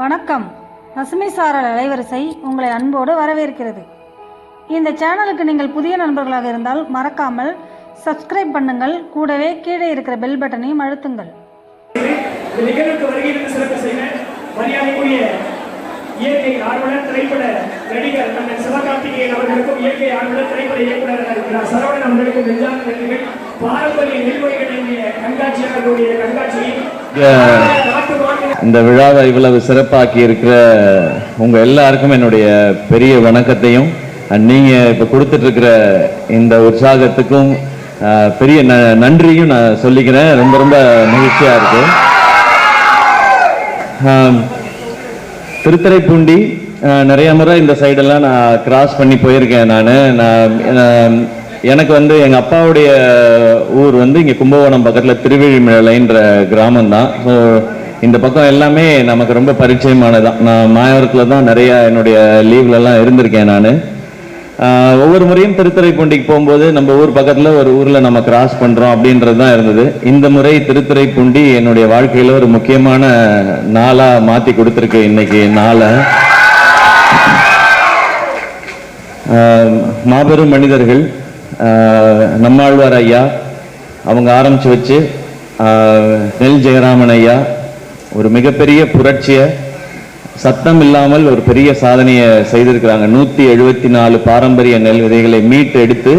வணக்கம். பசுமை சாரல் அலைவரிசை உங்களை அன்போடு வரவேற்கிறது. இந்த சேனலுக்கு நீங்கள் புதிய நண்பர்களாக இருந்தால் மறக்காமல் சப்ஸ்கிரைப் பண்ணுங்கள். கூடவே கீழே இருக்கிற பெல் பட்டனையும் அழுத்துங்கள். இயற்கை ஆர்வலர் திரைப்பட நடிகர் அண்ணன் சிவகார்த்திகேயன் அவர்களுக்கும் இயற்கை ஆர்வலர் திரைப்பட இயக்குநர் சரவணன் அவர்களுக்கும் நெஞ்சார்ந்த நன்றிகள். இந்த விழாவை இவ்வளவு சிறப்பாக்கி இருக்கிற உங்க எல்லாருக்கும் என்னுடைய பெரிய வணக்கத்தையும் நீங்க இப்ப கொடுத்துட்டு இருக்கிற இந்த உற்சாகத்துக்கும் பெரிய நன்றியும் நான் சொல்லிக்கிறேன். ரொம்ப ரொம்ப மகிழ்ச்சியா இருக்கு. அஹ், நிறைய முறை இந்த சைடெல்லாம் நான் கிராஸ் பண்ணி போயிருக்கேன் நான். நான் எனக்கு வந்து எங்கள் அப்பாவுடைய ஊர் வந்து இங்கே கும்பகோணம் பக்கத்தில் திருவிழிமலைன்ற கிராமம் தான் ஸோ இந்த பக்கம் எல்லாமே நமக்கு ரொம்ப பரிச்சயமானதான் நான் மாயவரத்தில் தான் நிறையா என்னுடைய லீவ்லலாம் இருந்திருக்கேன் நான். ஒவ்வொரு முறையும் திருத்துறைப்பூண்டிக்கு போகும்போது நம்ம ஊர் பக்கத்தில் ஒரு ஊரில் நம்ம கிராஸ் பண்ணுறோம் அப்படின்றது தான் இருந்தது. இந்த முறை திருத்துறைப்பூண்டி என்னுடைய வாழ்க்கையில் ஒரு முக்கியமான நாளாக மாற்றி கொடுத்துருக்கு இன்னைக்கு நாளை. மாபெரும் மனிதர்கள் நம்மாழ்வார் ஐயா அவங்க ஆரம்பித்து வச்சு நெல் ஜெயராமன் ஐயா ஒரு மிகப்பெரிய புரட்சியை சத்தம் இல்லாமல் ஒரு பெரிய சாதனையை செய்திருக்கிறாங்க. நூற்றி எழுபத்தி நாலு பாரம்பரிய நெல் விதைகளை மீட்டு எடுத்து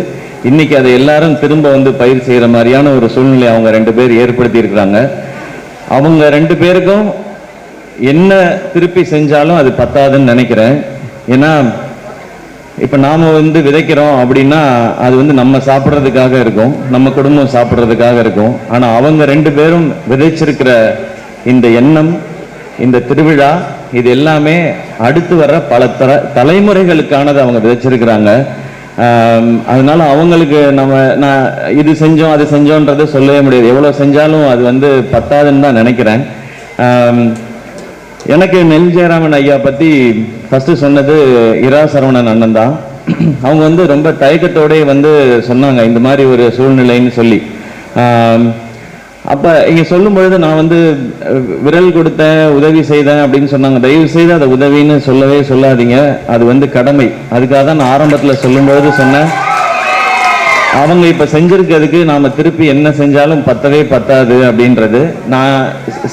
இன்னைக்கு அதை எல்லாரும் திரும்ப வந்து பயிர் செய்கிற மாதிரியான ஒரு சூழ்நிலை அவங்க ரெண்டு பேர் ஏற்படுத்தி இருக்கிறாங்க அவங்க ரெண்டு பேருக்கும் என்ன திருப்பி செஞ்சாலும் அது பத்தாதுன்னு நினைக்கிறேன். ஏன்னா இப்போ நாம் வந்து விதைக்கிறோம் அப்படின்னா அது வந்து நம்ம சாப்பிட்றதுக்காக இருக்கும். நம்ம குடும்பம் சாப்பிட்றதுக்காக இருக்கும். ஆனால் அவங்க ரெண்டு பேரும் விதைச்சிருக்கிற இந்த எண்ணம் இந்த திருவிழா இது எல்லாமே அடுத்து வர பல தர தலைமுறைகளுக்கானது அவங்க விதைச்சிருக்கிறாங்க. அதனால அவங்களுக்கு நம்ம நான் இது செஞ்சோம் அது செஞ்சோன்றதை சொல்லவே முடியாது. எவ்வளோ செஞ்சாலும் அது வந்து பத்தாதுன்னு தான் நினைக்கிறேன். எனக்கு நெல் ஜெயராமன் ஐயா பத்தி ஃபர்ஸ்ட் சொன்னது இரா சரவணன் அண்ணன் தான். அவங்க வந்து ரொம்ப தயக்கத்தோடே வந்து சொன்னாங்க இந்த மாதிரி ஒரு சூழ்நிலைன்னு சொல்லி. அப்போ அப்ப இங்க சொல்லும் பொழுது நான் வந்து விரல் கொடுத்தேன் உதவி செய்தேன் அப்படின்னு சொன்னாங்க. தயவு செய்து அதை உதவின்னு சொல்லவே சொல்லாதீங்க. அது வந்து கடமை. அதுக்காக தான் நான் ஆரம்பத்துல சொல்லும்பொழுது சொன்னேன். அவங்க இப்ப செஞ்சிருக்கிறதுக்கு நாம திருப்பி என்ன செஞ்சாலும் பத்தவே பத்தாது அப்படின்றது. நான்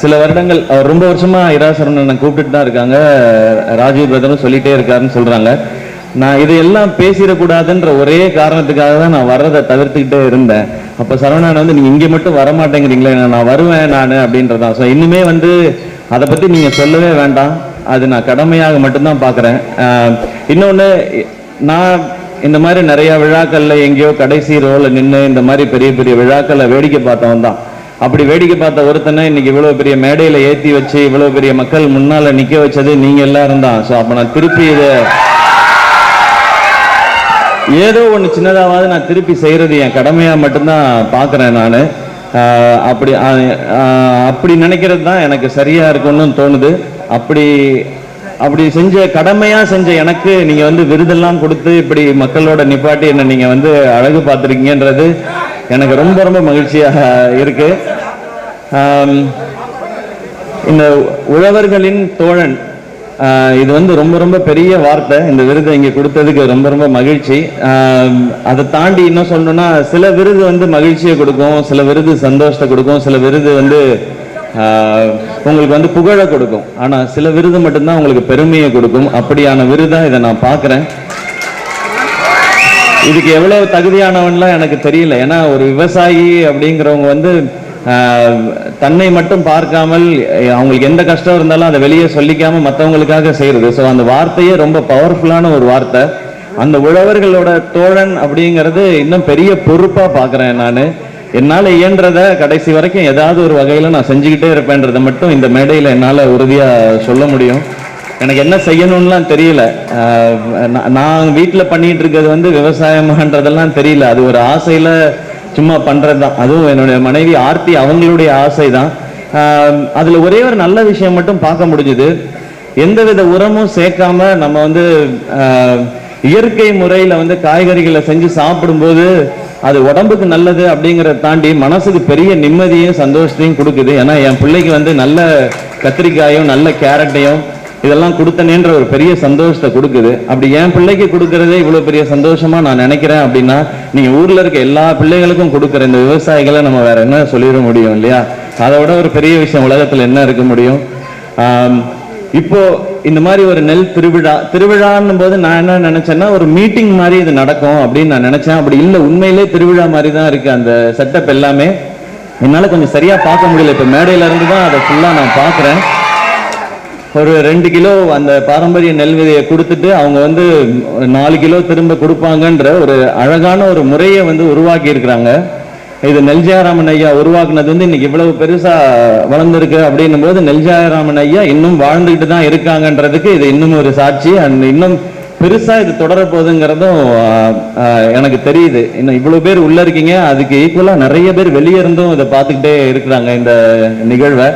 சில வருடங்கள் அவர் ரொம்ப வருஷமா இராசரவணனை கூப்பிட்டுட்டு தான் இருக்காங்க. ராஜீவ் பிரதரும் சொல்லிட்டே இருக்காருன்னு சொல்றாங்க. நான் இதையெல்லாம் பேசிடக்கூடாதுன்ற ஒரே காரணத்துக்காக தான் நான் வர்றதை தவிர்த்துக்கிட்டே இருந்தேன். அப்ப சரவணன் வந்து நீங்க இங்க மட்டும் வர மாட்டேங்கிறீங்களே நான் வருவேன் நான் அப்படின்றதான் ஸோ இன்னுமே வந்து அதை பத்தி நீங்க சொல்லவே வேண்டாம். அது நான் கடமையாக மட்டும்தான் பாக்குறேன். இன்னொன்று இன்னொன்னு நான் இந்த மாதிரி நிறைய விழாக்கள்ல எங்கேயோ கடைசி ரோல நின்று இந்த மாதிரி பெரிய பெரிய விழாக்களை வேடிக்கை பார்த்தவன் தான். அப்படி வேடிக்கை பார்த்த ஒருத்தனை இன்னைக்கு இவ்வளவு பெரிய மேடையில ஏத்தி வச்சு இவ்வளவு பெரிய மக்கள் முன்னால நிக்க வச்சது நீங்க எல்லாரும் தான். ஸோ அப்ப நான் திருப்பி இதை ஏதோ ஒன்று சின்னதாவது நான் திருப்பி செய்யறது என் கடமையா மட்டும்தான் பாக்குறேன் நான். அப்படி அப்படி நினைக்கிறது தான் எனக்கு சரியா இருக்கும்னு தோணுது. அப்படி அப்படி செஞ்ச கடமையா செஞ்ச எனக்கு நீங்க வந்து விருதெல்லாம் கொடுத்து இப்படி மக்களோட நிப்பாட்டி என்ன நீங்க வந்து அழகு பார்த்துருக்கீங்கன்றது எனக்கு ரொம்ப ரொம்ப மகிழ்ச்சியாக இருக்கு. இந்த உழவர்களின் தோழன் இது வந்து ரொம்ப ரொம்ப பெரிய வார்த்தை. இந்த விருதை இங்கே கொடுத்ததுக்கு ரொம்ப ரொம்ப மகிழ்ச்சி. அதை தாண்டி இன்னும் சொல்லணும்னா சில விருது வந்து மகிழ்ச்சியை கொடுக்கும் சில விருது சந்தோஷத்தை கொடுக்கும் சில விருது வந்து உங்களுக்கு வந்து புகழை கொடுக்கும். ஆனால் சில விருது மட்டும்தான் உங்களுக்கு பெருமையை கொடுக்கும். அப்படியான விருதாக இதை நான் பார்க்குறேன். இதுக்கு எவ்வளோ தகுதியானவன்லாம் எனக்கு தெரியல. ஏன்னா ஒரு விவசாயி அப்படிங்கிறவங்க வந்து தன்னை மட்டும் பார்க்காமல் அவங்களுக்கு எந்த கஷ்டம் இருந்தாலும் அதை வெளியே சொல்லிக்காம மற்றவங்களுக்காக செய்யறது. ஸோ அந்த வார்த்தையே ரொம்ப பவர்ஃபுல்லான ஒரு வார்த்தை. அந்த உழவர்களோட தோழன் அப்படிங்கிறது இன்னும் பெரிய பொறுப்பாக பார்க்குறேன் நான். என்னால் இயன்றத கடைசி வரைக்கும் ஏதாவது ஒரு வகையில் நான் செஞ்சுக்கிட்டே இருப்பேன்றதை மட்டும் இந்த மேடையில் என்னால் உறுதியாக சொல்ல முடியும். எனக்கு என்ன செய்யணும்லாம் தெரியல. நான்- நான் வீட்டுல பண்ணிட்டு இருக்கிறது வந்து விவசாயமான்றதெல்லாம் தெரியல. அது ஒரு ஆசையில் சும்மா பண்ணுறது தான் அதுவும் என்னுடைய மனைவி ஆர்த்தி அவங்களுடைய ஆசை தான் அதில் ஒரே ஒரு நல்ல விஷயம் மட்டும் பார்க்க முடிஞ்சுது. எந்தவித உரமும் சேர்க்காம நம்ம வந்து இயற்கை முறையில் வந்து காய்கறிகளை செஞ்சு சாப்பிடும்போது அது உடம்புக்கு நல்லது அப்படிங்கிறத தாண்டி மனசுக்கு பெரிய நிம்மதியும் சந்தோஷத்தையும் கொடுக்குது. ஏன்னா என் பிள்ளைக்கு வந்து நல்ல கத்திரிக்காயும் நல்ல கேரட்டையும் இதெல்லாம் கொடுத்தனேன்ற ஒரு பெரிய சந்தோஷத்தை கொடுக்குது. அப்படி என் பிள்ளைக்கு கொடுக்கறதே இவ்வளோ பெரிய சந்தோஷமா நான் நினைக்கிறேன் அப்படின்னா நீங்கள் ஊரில் இருக்க எல்லா பிள்ளைகளுக்கும் கொடுக்குற இந்த விவசாயிகளை நம்ம வேற என்ன சொல்லிட முடியும் இல்லையா? அதை விட ஒரு பெரிய விஷயம் உலகத்தில் என்ன இருக்க முடியும்? இப்போ இந்த மாதிரி ஒரு நெல் திருவிழா திருவிழான்னும் போது நான் என்ன நினைச்சேன்னா ஒரு மீட்டிங் மாதிரி இது நடக்கும் அப்படின்னு நான் நினைச்சேன். அப்படி இல்லை உண்மையிலே திருவிழா மாதிரி தான் இருக்கு அந்த செட்டப் எல்லாமே. என்னால கொஞ்சம் சரியா பார்க்க முடியல. இப்ப மேடையில இருந்து தான் அதை ஃபுல்லா நான் பார்க்குறேன். ஒரு ரெண்டு கிலோ அந்த பாரம்பரிய நெல் விதையை கொடுத்துட்டு அவங்க வந்து நாலு கிலோ திரும்ப கொடுப்பாங்கன்ற ஒரு அழகான ஒரு முறையை வந்து உருவாக்கி இருக்கிறாங்க இது நெல்ஜாராமன் ஐயா உருவாக்குனது வந்து இன்னைக்கு இவ்வளவு பெருசா வளர்ந்துருக்கு அப்படின்னும் போது நெல்ஜாராமன் ஐயா இன்னும் வாழ்ந்துகிட்டு தான் இருக்காங்கன்றதுக்கு இது இன்னும் ஒரு சாட்சி. அண்ட் இன்னும் பெருசா இது தொடர போகுதுங்கிறதும் எனக்கு தெரியுது. இன்னும் இவ்வளவு பேர் உள்ள இருக்கீங்க. அதுக்கு ஈக்குவலா நிறைய பேர் வெளியே இருந்தும் இதை பார்த்துக்கிட்டே இருக்கிறாங்க இந்த நிகழ்வை.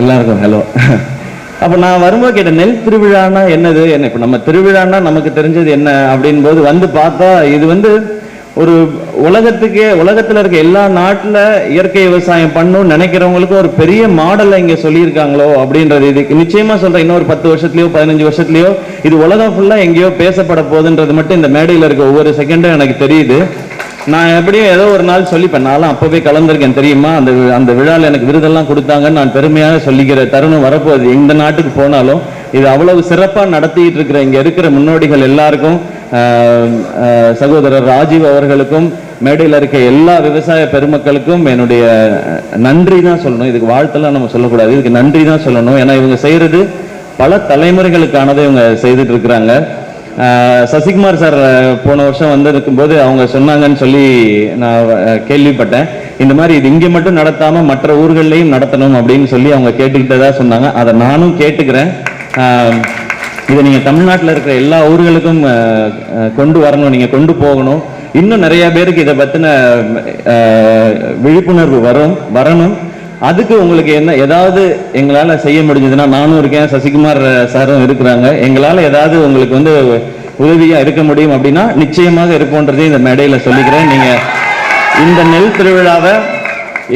எல்லாருக்கும் ஹலோ அப்ப நான் வரும்போது கேட்டேன் நெல் திருவிழான்னா என்னது? என்ன இப்ப நம்ம திருவிழான்னா நமக்கு தெரிஞ்சது என்ன? அப்படின் போது வந்து பார்த்தா இது வந்து ஒரு உலகத்துக்கே உலகத்துல இருக்க எல்லா நாட்டுல இயற்கை விவசாயம் பண்ணணும்னு நினைக்கிறவங்களுக்கு ஒரு பெரிய மாடலை இங்க சொல்லியிருக்காங்களோ அப்படின்றது இதுக்கு நிச்சயமா சொல்றேன் இன்னொரு பத்து வருஷத்துலயோ பதினஞ்சு வருஷத்துலயோ இது உலகம் ஃபுல்லா எங்கேயோ பேசப்பட போகுதுன்றது மட்டும் இந்த மேடையில இருக்க ஒவ்வொரு செகண்டும் எனக்கு தெரியுது. நான் எப்படியும் ஏதோ ஒரு நாள் சொல்லிப்பேன். நான்லாம் அப்பவே கலந்திருக்கேன் தெரியுமா? அந்த அந்த விழாவில் எனக்கு விருதெல்லாம் கொடுத்தாங்கன்னு நான் பெருமையாக சொல்லிக்கிற தருணம் வரப்போகுது. இந்த நாட்டுக்கு போனாலும் இது அவ்வளவு சிறப்பாக நடத்திட்டு இருக்கிற இங்கே இருக்கிற முன்னோடிகள் எல்லாருக்கும் சகோதரர் ராஜீவ் அவர்களுக்கும் மேடையில் இருக்க எல்லா விவசாய பெருமக்களுக்கும் என்னுடைய நன்றி தான் சொல்லணும். இதுக்கு வாழ்த்தெல்லாம் நம்ம சொல்லக்கூடாது. இதுக்கு நன்றி தான் சொல்லணும். ஏன்னா இவங்க செய்கிறது பல தலைமுறைகளுக்கானதை இவங்க செய்துட்டு இருக்கிறாங்க. சசிகுமார் சார் போன வருஷம் வந்து இருக்கும்போது அவங்க சொன்னாங்கன்னு சொல்லி நான் கேள்விப்பட்டேன். இந்த மாதிரி இது இங்கே மட்டும் நடத்தாமல் மற்ற ஊர்கள்லையும் நடத்தணும் அப்படின்னு சொல்லி அவங்க கேட்டுக்கிட்டதா சொன்னாங்க. அதை நானும் கேட்டுக்கிறேன். இதை நீங்கள் தமிழ்நாட்டில் இருக்கிற எல்லா ஊர்களுக்கும் கொண்டு வரணும் நீங்கள் கொண்டு போகணும். இன்னும் நிறைய பேருக்கு இதை பற்றின விழிப்புணர்வு வரும் வரணும். அதுக்கு உங்களுக்கு என்ன ஏதாவது எங்களால் செய்ய முடிஞ்சதுன்னா நானும் இருக்கேன் சசிகுமார் சாரும் இருக்கிறாங்க. எங்களால் ஏதாவது உங்களுக்கு வந்து உதவியாக இருக்க முடியும் அப்படின்னா நிச்சயமாக இருப்போன்றதையும் இந்த மேடையில் சொல்லிக்கிறேன். நீங்கள் இந்த நெல் திருவிழாவை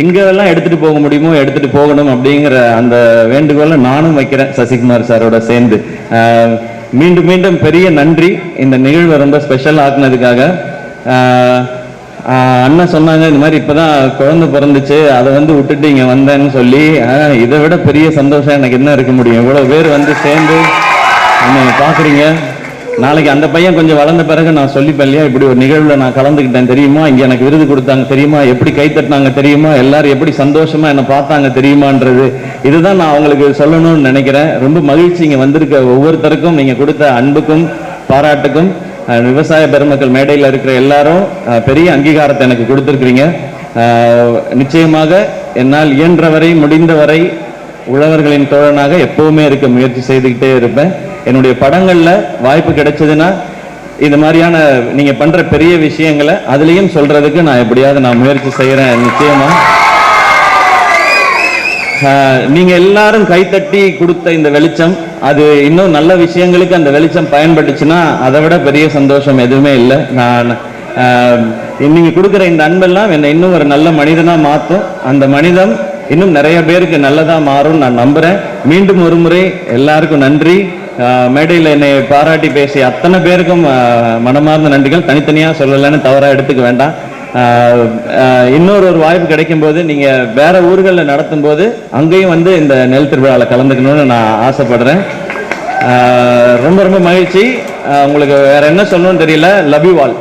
எங்கெல்லாம் எடுத்துட்டு போக முடியுமோ எடுத்துட்டு போகணும் அப்படிங்கிற அந்த வேண்டுகோளை நானும் வைக்கிறேன் சசிகுமார் சாரோட சேர்ந்து. மீண்டும் மீண்டும் பெரிய நன்றி. இந்த நிகழ்வை ரொம்ப ஸ்பெஷல் ஆக்குனதுக்காக. அண்ணன் சொன்னாங்க இந்த மாதிரி இப்போதான் குழந்தை பிறந்துச்சு. அதை வந்து விட்டுட்டு இங்கே வந்தேன்னு சொல்லி. இதை விட பெரிய சந்தோஷம் எனக்கு என்ன இருக்க முடியும். இவ்வளோ பேர் வந்து சேர்ந்து என்னை பார்க்குறீங்க. நாளைக்கு அந்த பையன் கொஞ்சம் வளர்ந்த பிறகு நான் சொல்லிப்பேன் இல்லையா இப்படி ஒரு நிகழ்வுல நான் கலந்துக்கிட்டேன் தெரியுமா? இங்க எனக்கு விருது கொடுத்தாங்க தெரியுமா? எப்படி கை தட்டினாங்க தெரியுமா? எல்லாரும் எப்படி சந்தோஷமா என்னை பார்த்தாங்க தெரியுமான்றது இதுதான் நான் அவங்களுக்கு சொல்லணும்னு நினைக்கிறேன். ரொம்ப மகிழ்ச்சி இங்க வந்திருக்க ஒவ்வொருத்தருக்கும் நீங்க கொடுத்த அன்புக்கும் பாராட்டுக்கும் விவசாய பெருமக்கள் மேடையில் இருக்கிற எல்லாரும் பெரிய அங்கீகாரத்தை எனக்கு கொடுத்துருக்குறீங்க. நிச்சயமாக என்னால் இயன்றவரை முடிந்தவரை உழவர்களின் தோழனாக எப்பவுமே இருக்க முயற்சி செய்துக்கிட்டே இருப்பேன். என்னுடைய படங்களில் வாய்ப்பு கிடைச்சதுன்னா இது மாதிரியான நீங்கள் பண்ணுற பெரிய விஷயங்களை அதுலேயும் சொல்கிறதுக்கு நான் எப்படியாவது நான் முயற்சி செய்கிறேன் நிச்சயமா. நீங்கள் எல்லாரும் கைத்தட்டி கொடுத்த இந்த வெளிச்சம் அது இன்னும் நல்ல விஷயங்களுக்கு அந்த வெளிச்சம் பயன்பட்டுச்சுன்னா அதை விட பெரிய சந்தோஷம் எதுவுமே இல்லை. நான் நீங்கள் கொடுக்குற இந்த அன்பெல்லாம் என்னை இன்னும் ஒரு நல்ல மனிதனாக மாற்றும் அந்த மனிதம் இன்னும் நிறைய பேருக்கு நல்லதாக மாறும் நான் நம்புகிறேன் மீண்டும் ஒரு முறை எல்லாருக்கும் நன்றி. மேடையில் என்னை பாராட்டி பேசிய அத்தனை பேருக்கும் மனமார்ந்த நன்றிகள். தனித்தனியாக சொல்லலைன்னு தவறாக எடுத்துக்க வேண்டாம். இன்னொரு ஒரு வாய்ப்பு கிடைக்கும் போது நீங்கள் வேற ஊர்களில் நடத்தும் போது அங்கேயும் வந்து இந்த நெல் திருவிழாவில் கலந்துக்கணும்னு நான் ஆசைப்படுறேன். ரொம்ப ரொம்ப மகிழ்ச்சி. உங்களுக்கு வேற என்ன சொல்லணும்னு தெரியல. Love you all